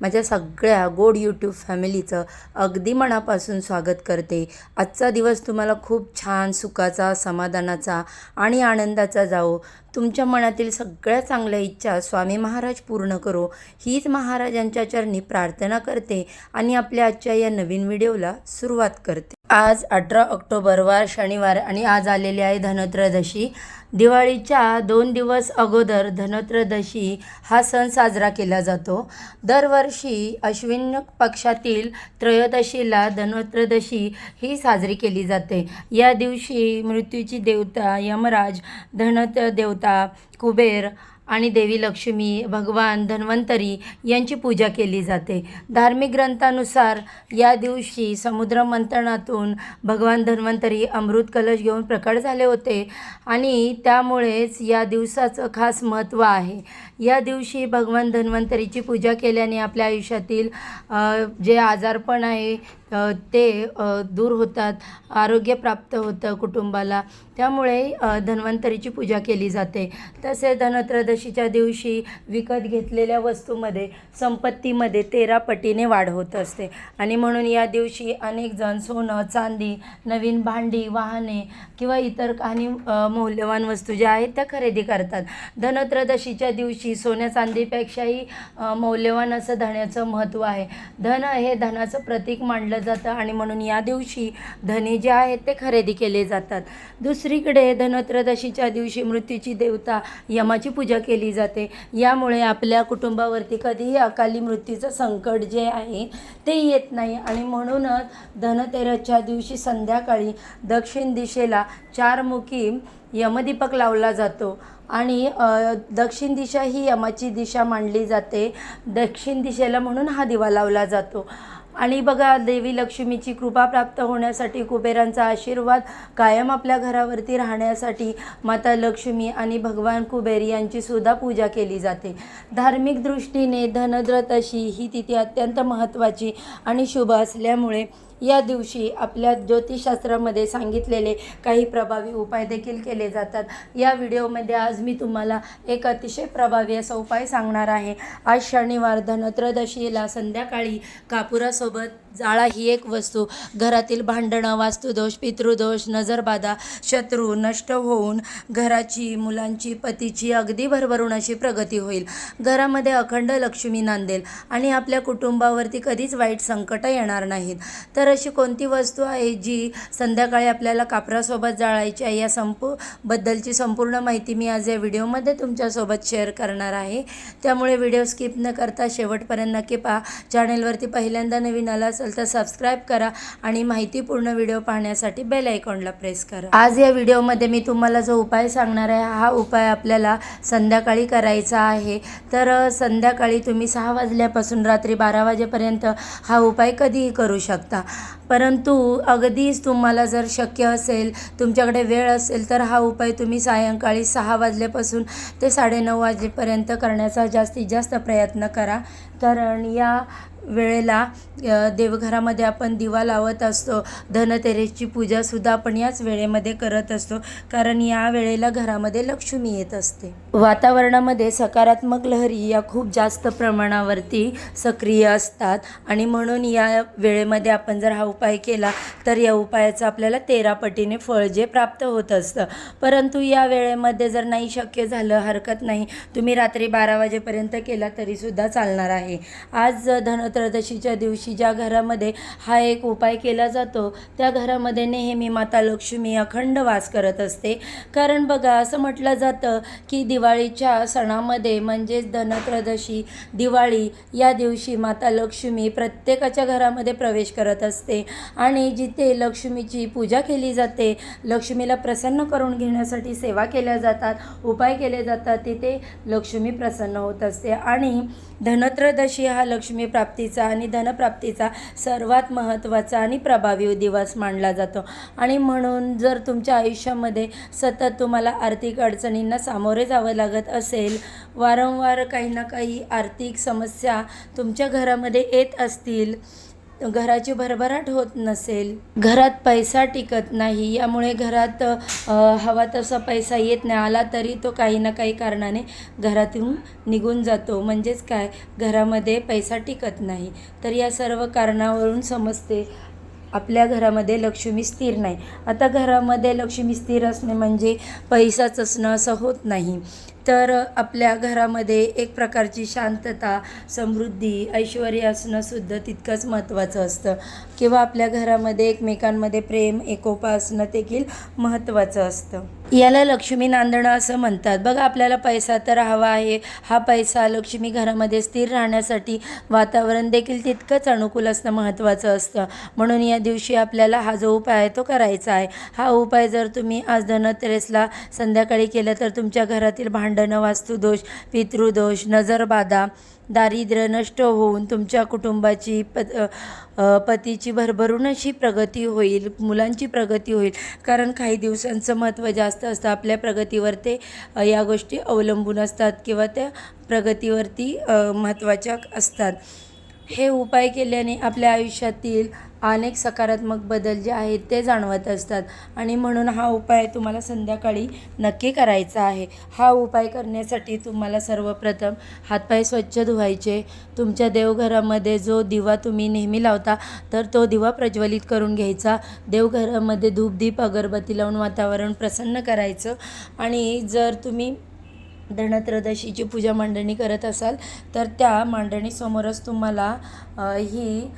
माझ्या सगळ्या गोड यूट्यूब फॅमिलीचं अगदी मनापासून स्वागत करते. आजचा दिवस तुम्हाला खूप छान सुखाचा समाधानाचा आणि आनंदाचा जाओ तुमच्या मनातील सगळ्या चांगल्या इच्छा स्वामी महाराज पूर्ण करो. हीच महाराजांच्या चरणी प्रार्थना करते आणि आपल्या आजच्या या नवीन व्हिडिओला सुरुवात करते. आज अठरा ऑक्टोबर वार शनिवार आणि आज आलेली आहे धनत्रयोदशी. दिवाळीच्या दोन दिवस अगोदर धनत्रयोदशी हा सण साजरा केला जातो. दरवर्षी अश्विन पक्षातील त्रयोदशीला धनत्रयोदशी ही साजरी केली जाते. या दिवशी मृत्यूची देवता यमराज धनत देवता कुबेर आणि देवी लक्ष्मी भगवान धन्वंतरी यांची पूजा केली जाते. धार्मिक ग्रंथानुसार या दिवशी समुद्र मंथनातून भगवान धन्वंतरी अमृत कलश घेऊन प्रकट झाले होते आणि त्यामुळेच या दिवसाचं खास महत्त्व आहे. या दिवशी भगवान धन्वंतरीची पूजा केल्याने आपल्या आयुष्यातील जे आजारपण आहे ते दूर होतात आरोग्य प्राप्त होतं कुटुंबाला. त्यामुळे धन्वंतरीची पूजा केली जाते. तसेच धनत्रयोदशीच्या दिवशी विकत घेतलेल्या वस्तूमध्ये संपत्तीमध्ये तेरा पटीने वाढ होत असते. आणि म्हणून या दिवशी अनेक जण सोनं चांदी नवीन भांडी वाहने किंवा इतर काही मौल्यवान वस्तू ज्या आहेत त्या खरेदी करतात. धनत्रयोदशीच्या दिवशी सोन्या चांदीपेक्षाही मौल्यवान असं धण्याचं महत्त्व आहे. धन हे धनाचं प्रतीक मांडलं जातं आणि म्हणून या दिवशी धने जे आहेत ते खरेदी केले जातात. दुसरीकडे धनत्रयोदशीच्या दिवशी मृत्यूची देवता यमाची पूजा केली जाते. यामुळे आपल्या कुटुंबावरती कधीही अकाली मृत्यूचं संकट जे आहे ते येत नाही. आणि म्हणूनच धनतेरसच्या दिवशी संध्याकाळी दक्षिण दिशेला चारमुखी यमदीपक लावला जातो. आणि दक्षिण दिशा ही यमाची दिशा मानली जाते. दक्षिण दिशेला म्हणून हा दिवा लावला जातो. आणि बघा देवी लक्ष्मीची कृपा प्राप्त होण्यासाठी कुबेरांचा आशीर्वाद कायम आपल्या घरावरती राहण्यासाठी माता लक्ष्मी आणि भगवान कुबेर यांची सुद्धा पूजा केली जाते. धार्मिक दृष्टीने धनद्रतशी ही तिथी अत्यंत महत्त्वाची आणि शुभ असल्यामुळे या दिवशी आपल्या ज्योतिषशास्त्रामध्ये सांगितलेले काही प्रभावी उपाय देखील केले जातात. या व्हिडिओमध्ये आज मी तुम्हाला एक अतिशय प्रभावी असा उपाय सांगणार आहे. आज शनिवार धनत्रदशीला संध्याकाळी कापुरासोबत जाळा ही एक वस्तू. घरातील भांडणं वास्तुदोष पितृदोष नजरबाधा शत्रू नष्ट होऊन घराची मुलांची पतीची अगदी भरभरून अशी प्रगती होईल. घरामध्ये अखंड लक्ष्मी नांदेल आणि आपल्या कुटुंबावरती कधीच वाईट संकटं येणार नाहीत. तर अशी कोणती वस्तू आहे जी संध्याकाळी आपल्याला कापरासोबत जाळायची आहे? या संपू बद्दलची संपूर्ण माहिती मी आज या व्हिडिओमध्ये तुमच्यासोबत शेअर करणार आहे. त्यामुळे व्हिडिओ स्किप न करता शेवटपर्यंत नक्की पहा. चॅनेलवरती पहिल्यांदा नवीन आला असेल तर सबस्क्राईब करा आणि माहितीपूर्ण व्हिडिओ पाहण्यासाठी बेल आयकॉनला प्रेस करा. आज या व्हिडिओमध्ये मी तुम्हाला जो उपाय सांगणार आहे हा उपाय आपल्याला संध्याकाळी करायचा आहे. तर संध्याकाळी तुम्ही सहा वाजल्यापासून रात्री बारा वाजेपर्यंत हा उपाय कधीही करू शकता. परंतु अगदीच तुम्हाला जर शक्य असेल तुमच्याकडे वेळ असेल तर हा उपाय तुम्ही सायंकाळी सहा वाजल्यापासून ते साडेनऊ वाजेपर्यंत करण्याचा जास्तीत जास्त प्रयत्न करा. कारण या वेळेला देवघरामध्ये आपण दिवा लावत असतो धनतेरेसची पूजासुद्धा आपण याच वेळेमध्ये करत असतो कारण या वेळेला घरामध्ये लक्ष्मी येत असते. वातावरणामध्ये सकारात्मक लहरी या खूप जास्त प्रमाणावरती सक्रिय असतात आणि म्हणून या वेळेमध्ये आपण जर हा उपाय केला तर या उपायाचं आपल्याला तेरा पटीने फळ जे प्राप्त होत असतं. परंतु या वेळेमध्ये जर नाही शक्य झालं हरकत नाही तुम्ही रात्री बारा वाजेपर्यंत केला तरीसुद्धा चालणार आहे. आज धन त्रयोदशीच्या दिवशी ज्या घरामध्ये हा एक उपाय केला जातो त्या घरामध्ये नेहमी माता लक्ष्मी अखंड वास करत असते. कारण बघा असं म्हटलं जातं की दिवाळीच्या सणामध्ये म्हणजेच धनत्रयोदशी दिवाळी या दिवशी माता लक्ष्मी प्रत्येकाच्या घरामध्ये प्रवेश करत असते. आणि जिथे लक्ष्मीची पूजा केली जाते लक्ष्मीला प्रसन्न करून घेण्यासाठी सेवा केल्या जातात उपाय केले जातात तिथे लक्ष्मी प्रसन्न होत असते. आणि धनत्रयोदशी हा लक्ष्मी प्राप्ती प्राप्तीचा आणि धनप्राप्तीचा सर्वात महत्त्वाचा आणि प्रभावी दिवस मानला जातो. आणि म्हणून जर तुमच्या आयुष्यामध्ये सतत तुम्हाला आर्थिक अडचणींना सामोरे जावं लागत असेल वारंवार काही ना काही आर्थिक समस्या तुमच्या घरामध्ये येत असतील घराची भरभराट होत नसेल घरात पैसा टिकत नाही यामुळे घरात हवा तसा पैसा येत नाही आला तरी तो काही ना काही कारणाने घरातून निघून जातो. म्हणजेच काय? घरामध्ये पैसा टिकत नाही. तर या सर्व कारणावरून समजते आपल्या घरामध्ये लक्ष्मी स्थिर नाही. आता घरामध्ये लक्ष्मी स्थिर असणे म्हणजे पैसाच असणं असं होत नाही. तर आपल्या घरामध्ये एक प्रकारची शांतता समृद्धी ऐश्वर असणंसुद्धा तितकंच महत्त्वाचं असतं. किंवा आपल्या घरामध्ये एकमेकांमध्ये प्रेम एकोपा असणं देखील महत्त्वाचं असतं. याला लक्ष्मी नांदणं असं म्हणतात. बघा आपल्याला पैसा तर हवा आहे. हा पैसा लक्ष्मी घरामध्ये स्थिर राहण्यासाठी वातावरण देखील तितकंच अनुकूल असणं महत्त्वाचं असतं. म्हणून या दिवशी आपल्याला हा जो उपाय आहे तो करायचा आहे. हा उपाय जर तुम्ही आज धनतेरसला संध्याकाळी केलं तर तुमच्या घरातील भांडणं वास्तुदोष पितृदोष नजरबाधा दारिद्र्य नष्ट होऊन तुमच्या कुटुंबाची पत पतीची भरभरून अशी प्रगती होईल मुलांची प्रगती होईल. कारण काही दिवसांचं महत्त्व जास्त असतं आपल्या प्रगतीवर ते या गोष्टी अवलंबून असतात किंवा त्या प्रगतीवरती महत्त्वाच्या असतात. हे उपाय केल्याने आपल्या आयुष्यातील अनेक सकारात्मक बदल जे आहेत ते जाणवत असतात. आणि म्हणून हा उपाय तुम्हाला संध्याकाळी नक्की करायचा आहे. हा उपाय करण्यासाठी तुम्हाला सर्वप्रथम हातपाय स्वच्छ धुवायचे. तुमच्या देवघरामध्ये जो दिवा तुम्ही नेहमी लावता तर तो दिवा प्रज्वलित करून घ्यायचा. देवघरामध्ये धूपदीप अगरबत्ती लावून वातावरण प्रसन्न करायचं. आणि जर तुम्ही धनत्रदशीची पूजा मांडणी करत असाल तर त्या मांडणीसमोरच तुम्हाला ही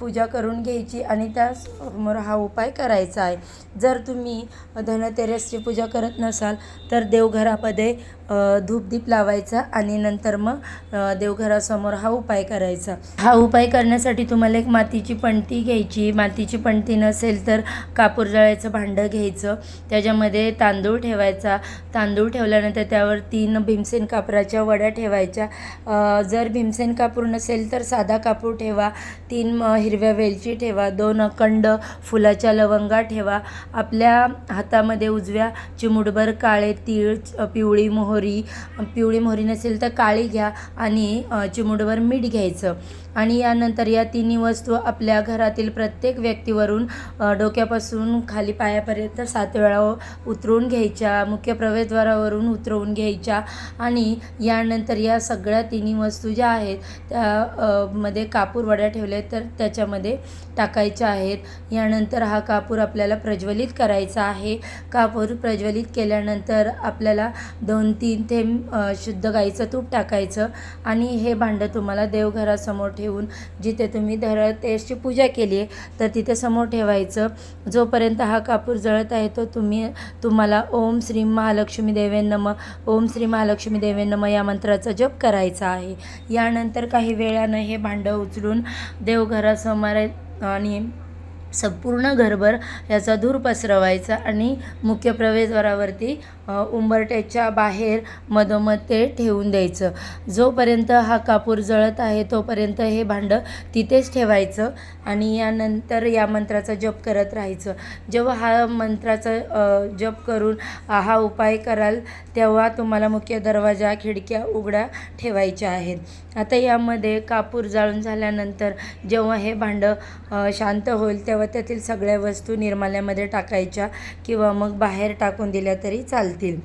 पूजा करून घ्यायची आणि त्यासमोर हा उपाय करायचा आहे. जर तुम्ही धनतेरसची पूजा करत नसाल तर देवघरामध्ये धूपदीप लावायचा आणि नंतर मग देवघरासमोर हा उपाय करायचा. हा उपाय करण्यासाठी तुम्हाला एक मातीची पणती घ्यायची. मातीची पणती नसेल तर कापूर जळायचं भांडं घ्यायचं. त्याच्यामध्ये तांदूळ ठेवायचा. तांदूळ ठेवल्यानंतर त्यावर तीन भीमसेन कापराच्या वड्या ठेवायच्या. जर भीमसेन कापूर नसेल तर साधा कापूर ठेवा. तीन हिरव्या वेलची ठेवा. दोन अखंड फुलाच्या लवंगा ठेवा. आपल्या हातामध्ये उजव्या चिमुटभर काळे तीळ पिवळी मोहर पिवळी मोहरी नसेल तर काळी घ्या आणि अ, मीठ घ्यायचं. आणि यानंतर या तिन्ही वस्तू आपल्या घरातील प्रत्येक व्यक्तीवरून डोक्यापासून खाली पायापर्यंत सात वेळा उतरवून घ्यायच्या मुख्य प्रवेशद्वारावरून उतरवून घ्यायच्या आणि यानंतर या सगळ्या तिन्ही वस्तू ज्या आहेत त्या मध्ये कापूर वड्या ठेवल्या तर त्याच्यामध्ये टाकायच्या आहेत. यानंतर हा कापूर आपल्याला प्रज्वलित करायचा आहे. कापूर प्रज्वलित केल्यानंतर आपल्याला दोन तीन थेंब शुद्ध गाईचं तूप टाकायचं आणि हे भांडं तुम्हाला देवघरासमोर ठेवून जिथे तुम्ही धरतेची पूजा केली आहे तर तिथे समोर ठेवायचं. जोपर्यंत हा कापूर जळत आहे तो तुम्ही तुम्हाला ओम श्री महालक्ष्मी देवे नम ओम श्री महालक्ष्मी देवे नम या मंत्राचा जप करायचा आहे. यानंतर काही वेळानं हे भांडं उचलून देवघरासमोर आणि संपूर्ण घरभर याचा धूर पसरवायचा आणि मुख्य प्रवेशद्वारावरती उंबरट्याच्या बाहेर मधोमध ते ठेवून द्यायचं. जोपर्यंत हा कापूर जळत आहे तोपर्यंत हे भांडं तिथेच ठेवायचं आणि यानंतर या मंत्राचा जप करत राहायचं. जेव्हा हा मंत्राचा जप करून हा उपाय कराल तेव्हा तुम्हाला मुख्य दरवाजा खिडक्या उघड्या ठेवायच्या आहेत. आता यामध्ये कापूर जाळून झाल्यानंतर जेव्हा हे भांडं शांत होईल तेव्हा त्यातील सगळ्या वस्तू निर्माल्यामध्ये टाकायच्या किंवा मग बाहेर टाकून दिल्या तरी चालतील.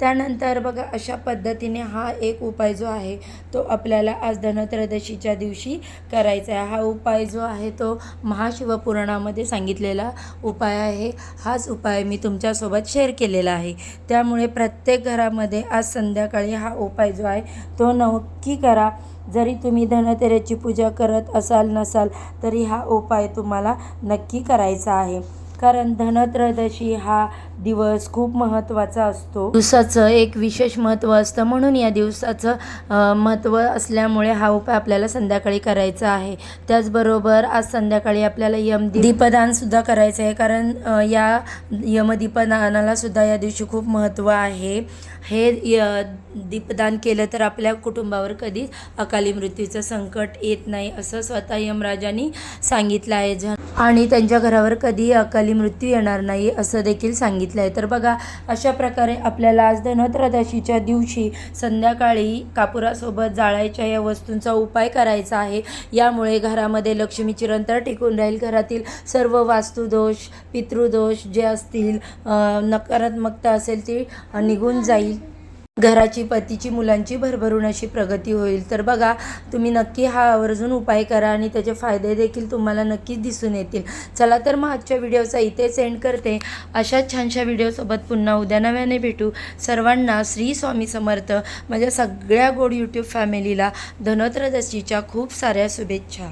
त्यानंतर बघा अशा पद्धतीने हा एक उपाय जो आहे तो आपल्याला आज धनत्रयोदशीच्या दिवशी करायचा आहे. हा उपाय जो आहे तो महाशिवपुराणामध्ये सांगितलेला उपाय आहे. हाच उपाय मी तुमच्यासोबत शेअर केलेला आहे. त्यामुळे प्रत्येक घरामध्ये आज संध्याकाळी हा उपाय जो आहे तो नक्की करा. जरी तुम्ही धनतेरेची पूजा करत असाल नसाल तरी हा उपाय तुम्हाला नक्की करायचा आहे. कारण धनत्रयोदशी हा दिवस खूप महत्त्वाचा असतो. दिवसाचं एक विशेष महत्त्व असतं. म्हणून या दिवसाचं महत्त्व असल्यामुळे हा उपाय आपल्याला संध्याकाळी करायचा आहे. त्याचबरोबर आज संध्याकाळी आपल्याला यम दीपदान सुद्धा करायचं आहे. कारण या यमदीपदानाला सुद्धा या दिवशी खूप महत्त्व आहे. हे य दीपदान केलं तर आपल्या कुटुंबावर कधीच अकाली मृत्यूचं संकट येत नाही असं स्वतः यमराजांनी सांगितलं आहे. ज आणि त्यांच्या घरावर कधी अकाली मृत्यू येणार नाही असं देखील सांगितलं सांगितलं आहे तर बघा अशा प्रकारे आपल्याला आज धनत्रदशीच्या दिवशी संध्याकाळी कापुरासोबत जाळायच्या या वस्तूंचा उपाय करायचा आहे. यामुळे घरामध्ये लक्ष्मी चिरंतर टिकून राहील. घरातील सर्व वास्तुदोष पितृदोष जे असतील नकारात्मकता असेल ती निघून जाईल. घराची पतीची मुलांची भरभरून अशी प्रगती होईल. तर बघा तुम्ही नक्की हा आवर्जून उपाय करा आणि त्याचे फायदे देखील तुम्हाला नक्कीच दिसून येतील. चला तर मग आजच्या व्हिडिओचा इथे सेंड करते. अशाच छानशा व्हिडिओसोबत पुन्हा उद्या नव्याने भेटू. सर्वांना श्री स्वामी समर्थ. माझ्या सगळ्या गोड यूट्यूब फॅमिलीला धनत्रयोदशीच्या खूप साऱ्या शुभेच्छा.